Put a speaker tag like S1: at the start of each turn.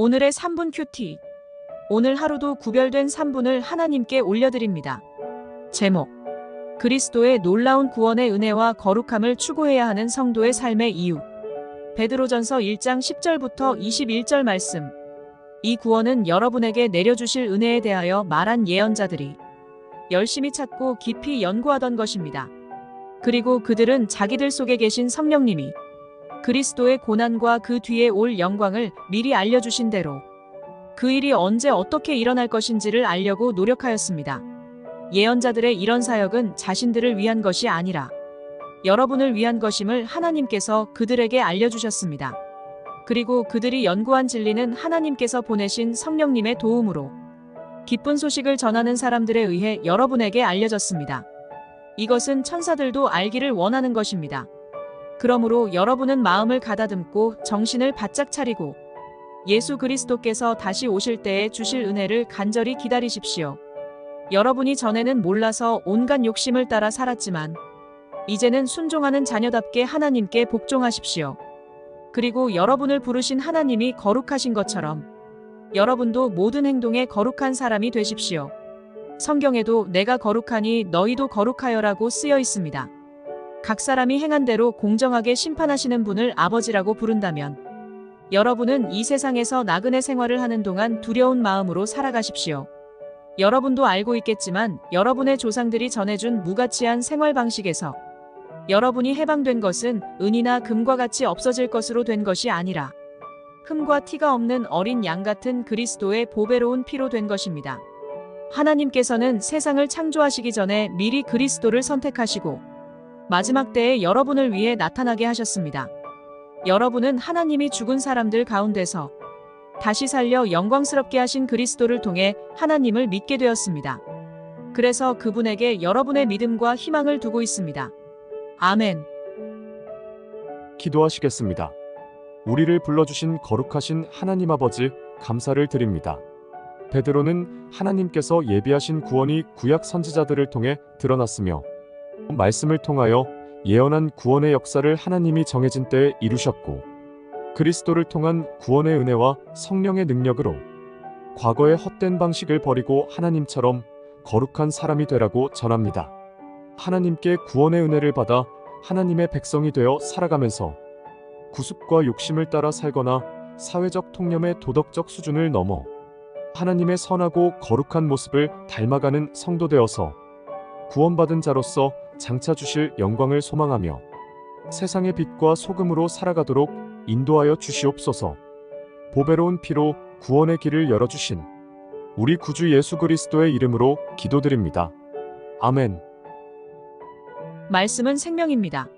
S1: 오늘의 3분 큐티. 오늘 하루도 구별된 3분을 하나님께 올려드립니다. 제목. 그리스도의 놀라운 구원의 은혜와 거룩함을 추구해야 하는 성도의 삶의 이유. 베드로전서 1장 10절부터 21절 말씀. 이 구원은 여러분에게 내려주실 은혜에 대하여 말한 예언자들이 열심히 찾고 깊이 연구하던 것입니다. 그리고 그들은 자기들 속에 계신 성령님이 그리스도의 고난과 그 뒤에 올 영광을 미리 알려주신 대로 그 일이 언제 어떻게 일어날 것인지를 알려고 노력하였습니다. 예언자들의 이런 사역은 자신들을 위한 것이 아니라 여러분을 위한 것임을 하나님께서 그들에게 알려주셨습니다. 그리고 그들이 연구한 진리는 하나님께서 보내신 성령님의 도움으로 기쁜 소식을 전하는 사람들에 의해 여러분에게 알려졌습니다. 이것은 천사들도 알기를 원하는 것입니다. 그러므로 여러분은 마음을 가다듬고 정신을 바짝 차리고 예수 그리스도께서 다시 오실 때에 주실 은혜를 간절히 기다리십시오. 여러분이 전에는 몰라서 온갖 욕심을 따라 살았지만 이제는 순종하는 자녀답게 하나님께 복종하십시오. 그리고 여러분을 부르신 하나님이 거룩하신 것처럼 여러분도 모든 행동에 거룩한 사람이 되십시오. 성경에도 내가 거룩하니 너희도 거룩하여라고 쓰여 있습니다. 각 사람이 행한 대로 공정하게 심판하시는 분을 아버지라고 부른다면 여러분은 이 세상에서 나그네 생활을 하는 동안 두려운 마음으로 살아가십시오. 여러분도 알고 있겠지만 여러분의 조상들이 전해준 무가치한 생활 방식에서 여러분이 해방된 것은 은이나 금과 같이 없어질 것으로 된 것이 아니라 흠과 티가 없는 어린 양 같은 그리스도의 보배로운 피로 된 것입니다. 하나님께서는 세상을 창조하시기 전에 미리 그리스도를 선택하시고 마지막 때에 여러분을 위해 나타나게 하셨습니다. 여러분은 하나님이 죽은 사람들 가운데서 다시 살려 영광스럽게 하신 그리스도를 통해 하나님을 믿게 되었습니다. 그래서 그분에게 여러분의 믿음과 희망을 두고 있습니다. 아멘.
S2: 기도하시겠습니다. 우리를 불러주신 거룩하신 하나님 아버지 감사를 드립니다. 베드로는 하나님께서 예비하신 구원이 구약 선지자들을 통해 드러났으며 말씀을 통하여 예언한 구원의 역사를 하나님이 정해진 때에 이루셨고 그리스도를 통한 구원의 은혜와 성령의 능력으로 과거의 헛된 방식을 버리고 하나님처럼 거룩한 사람이 되라고 전합니다. 하나님께 구원의 은혜를 받아 하나님의 백성이 되어 살아가면서 구습과 욕심을 따라 살거나 사회적 통념의 도덕적 수준을 넘어 하나님의 선하고 거룩한 모습을 닮아가는 성도 되어서 구원받은 자로서 장차 주실 영광을 소망하며 세상의 빛과 소금으로 살아가도록 인도하여 주시옵소서. 보배로운 피로 구원의 길을 열어주신 우리 구주 예수 그리스도의 이름으로 기도드립니다. 아멘.
S1: 말씀은 생명입니다.